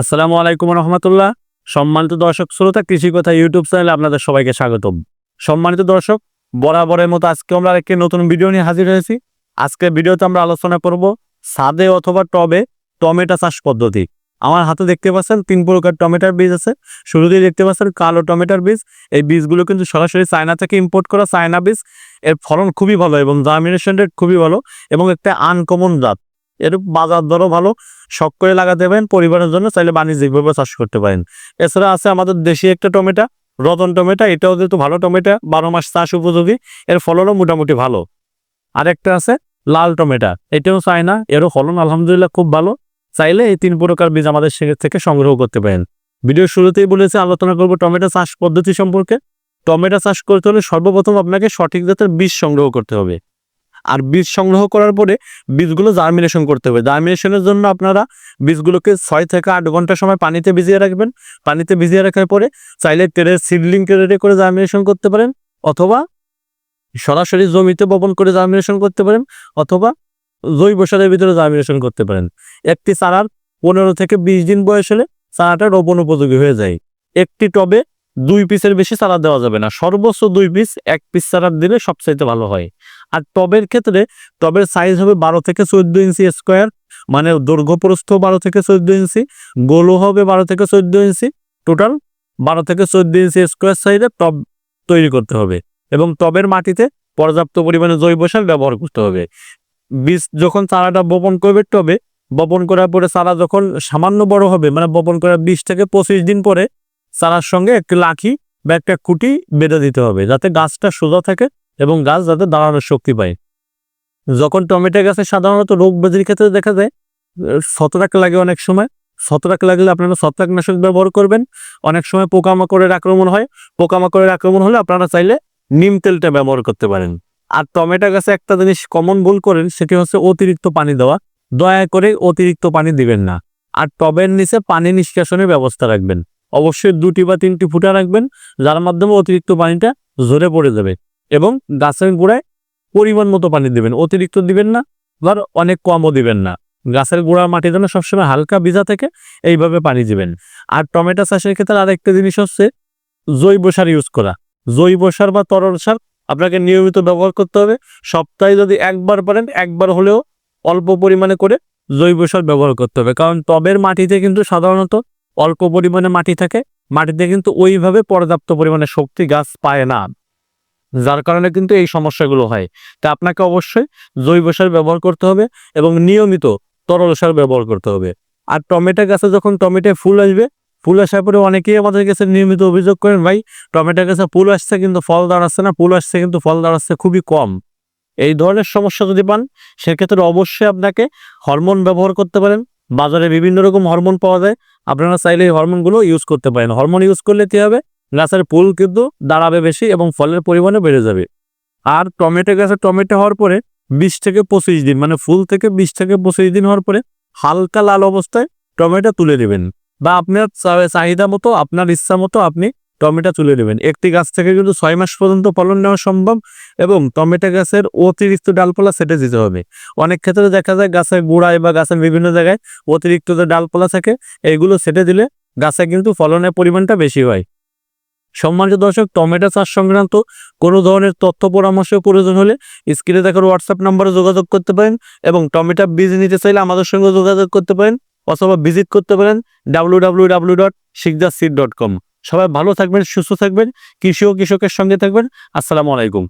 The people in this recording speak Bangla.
আসসালামু আলাইকুম রহমতুল্লাহ। সম্মানিত দর্শক শ্রোতা কৃষি কথা ইউটিউব চ্যানেলে আপনাদের সবাইকে স্বাগতম। সম্মানিত দর্শক, বরাবরের মতো আজকে আমরা একটি নতুন ভিডিও নিয়ে হাজির হয়েছি। আজকে ভিডিওতে আমরা আলোচনা করব সাদে অথবা টবে টমেটো চাষ পদ্ধতি। আমার হাতে দেখতে পাচ্ছেন তিন প্রকার টমেটোর বীজ আছে। শুরুতেই দেখতে পাচ্ছেন কালো টমেটোর বীজ। এই বীজগুলো কিন্তু সরাসরি চায়না থেকে ইম্পোর্ট করা চায়না বীজ। এর ফলন খুবই ভালো এবং জার্মিনেশন রেট খুবই ভালো এবং একটা আনকমন জাত। এর বাজার দরও ভালো, শখ করে লাগাতে পারেন, পরিবারের জন্য চাইলে বাণিজ্যিকভাবে চাষ করতে পারেন। এছাড়া আছে আমাদের দেশি একটা টমেটো, রতন টমেটো, এটাও যেহেতু ভালো টমেটো, বারো মাস চাষ উপযোগী, এর ফলনও মোটামুটি ভালো। আরেকটা আছে লাল টমেটো, এটাও চায় না, এরও ফলন আলহামদুলিল্লাহ খুব ভালো, চাইলে এই তিন প্রকার বীজ আমাদের থেকে সংগ্রহ করতে পারেন। ভিডিও শুরুতেই বলেছি, আলোচনা করব টমেটো চাষ পদ্ধতি সম্পর্কে। টমেটো চাষ করতে হলে সর্বপ্রথম আপনাকে সঠিক জাতের বীজ সংগ্রহ করতে হবে। আর বীজ সংগ্রহ করার পরে বীজগুলো জার্মিনেশন করতে হবে। জার্মিনেশনের জন্য আপনারা বীজগুলোকে ছয় থেকে আট ঘণ্টা সময় পানিতে ভিজিয়ে রাখবেন। পানিতে ভিজিয়ে রাখার পরে চাইলে তেলের সিডলিং রেডি করে জার্মিনেশন করতে পারেন অথবা সরাসরি জমিতে বপন করে জার্মিনেশন করতে পারেন অথবা জৈব সারের ভিতরে জার্মিনেশন করতে পারেন। একটি চারার পনেরো থেকে বিশ দিন বয়স হলে চারাটা রোপণ উপযোগী হয়ে যায়। একটি টবে দুই পিসের বেশি চারা দেওয়া যাবে না। সর্বোচ্চ দুই পিস এক পিস চারা দিলে সবচাইতে ভালো হয়। আর টবের ক্ষেত্রে টবের সাইজ হবে বারো থেকে চোদ্দ ইঞ্চি স্কোয়ার মানে দৈর্ঘ্য প্রস্থ বারো থেকে চোদ্দ ইঞ্চি গোলও হবে বারো থেকে চোদ্দ ইঞ্চি টোটাল বারো থেকে চোদ্দ ইঞ্চি স্কোয়ার সাইজে টব তৈরি করতে হবে এবং টবের মাটিতে পর্যাপ্ত পরিমাণে জৈব সার ব্যবহার করতে হবে। বীজ যখন চারাটা বপন করবে টবে, বপন করার পরে চারা যখন সামান্য বড় হবে মানে বপন করার বিশ থেকে পঁচিশ দিন পরে চারার সঙ্গে একটি লাঠি বা একটা কুটি বেঁধে দিতে হবে যাতে গাছটা সোজা থাকে এবং গাছ যাতে দাঁড়ানোর শক্তি পায়। যখন টমেটো গাছে সাধারণত রোগ ব্যাধির ক্ষেত্রে দেখা যায় আহ, ছত্রাক লাগে অনেক সময়। ছত্রাক লাগলে আপনারা ছত্রাকনাশক ব্যবহার করবেন। অনেক সময় পোকামাকড়ের আক্রমণ হয়। পোকামাকড়ের আক্রমণ হলে আপনারা চাইলে নিম তেলটা ব্যবহার করতে পারেন। আর টমেটো গাছে একটা জিনিস কমন ভুল করেন সেটি হচ্ছে অতিরিক্ত পানি দেওয়া। দয়া করে অতিরিক্ত পানি দিবেন না। আর টবের নিচে পানি নিষ্কাশনের ব্যবস্থা রাখবেন। অবশ্যই দুটি বা তিনটি ফুটা রাখবেন, যার মাধ্যমে অতিরিক্ত পানিটা ঝরে পড়ে যাবে এবং গাছের গোড়ায় পরিমাণ মতো পানি দিবেন। অতিরিক্ত দিবেন না, আবার অনেক কমও দিবেন না। গাছের গোড়ার মাটি যেন সবসময় হালকা ভিজা থেকে, এইভাবে পানি দিবেন। আর টমেটো চাষের ক্ষেত্রে আরেকটা জিনিস হচ্ছে জৈব সার ইউজ করা। জৈব সার বা তরল সার আপনাকে নিয়মিত ব্যবহার করতে হবে। সপ্তাহে যদি একবার পারেন, একবার হলেও অল্প পরিমাণে করে জৈব সার ব্যবহার করতে হবে। কারণ টবের মাটিতে কিন্তু সাধারণত অল্প পরিমাণে মাটি থাকে, মাটিতে কিন্তু ওইভাবে পর্যাপ্ত পরিমাণে শক্তি গাছ পায় না, যার কারণে কিন্তু এই সমস্যাগুলো হয়। তা আপনাকে অবশ্যই জৈব সার ব্যবহার করতে হবে এবং নিয়মিত তরল সার ব্যবহার করতে হবে। আর টমেটো গাছে যখন টমেটো ফুল আসবে, ফুল আসার পরে অনেকেই আমাদের কাছে নিয়মিত অভিযোগ করেন, ভাই, টমেটো গাছে ফুল আসছে কিন্তু ফল দাঁড়াচ্ছে না, ফুল আসছে কিন্তু ফল দাঁড়াচ্ছে খুবই কম। এই ধরনের সমস্যা যদি পান, সেক্ষেত্রে অবশ্যই আপনাকে হরমোন ব্যবহার করতে পারেন। বাজারে বিভিন্ন রকম হরমোন পাওয়া যায়। আপনারা চাইলে এই হরমোনগুলো ইউজ করতে পারেন। হরমোন ইউজ করলে কী হবে? গাছের ফুল কিন্তু দাঁড়াবে বেশি এবং ফলের পরিমাণে বেড়ে যাবে। আর টমেটো গাছে টমেটো হওয়ার পরে বিশ থেকে পঁচিশ দিন মানে ফুল থেকে বিশ থেকে পঁচিশ দিন হওয়ার পরে হালকা লাল অবস্থায় টমেটো তুলে দেবেন বা আপনার চাহিদা মতো, আপনার ইচ্ছা মতো আপনি টমেটো তুলে দেবেন একটি গাছ থেকে কিন্তু ছয় মাস পর্যন্ত ফলন নেওয়া সম্ভব এবং টমেটো গাছের অতিরিক্ত ডালপালা সেটে দিতে হবে। অনেক ক্ষেত্রে দেখা যায় গাছের গোড়ায় বা গাছের বিভিন্ন জায়গায় অতিরিক্ত যে ডালপালা থাকে, এইগুলো সেটে দিলে গাছে কিন্তু ফলনের পরিমাণটা বেশি হয়। সম্মানিত দর্শক, টমেটো চাষ সংক্রান্ত কোনো ধরনের তথ্য পরামর্শ প্রয়োজন হলে স্ক্রিনে দেখার হোয়াটসঅ্যাপ নাম্বারে যোগাযোগ করতে পারেন এবং টমেটো বীজ নিতে চাইলে আমাদের সঙ্গে যোগাযোগ করতে পারেন অথবা ভিজিট করতে পারেন W W W dot dot com সবাই ভালো থাকবেন সুস্থ থাকবেন কৃষি ও কৃষকের সঙ্গে থাকবেন। আসসালামু আলাইকুম।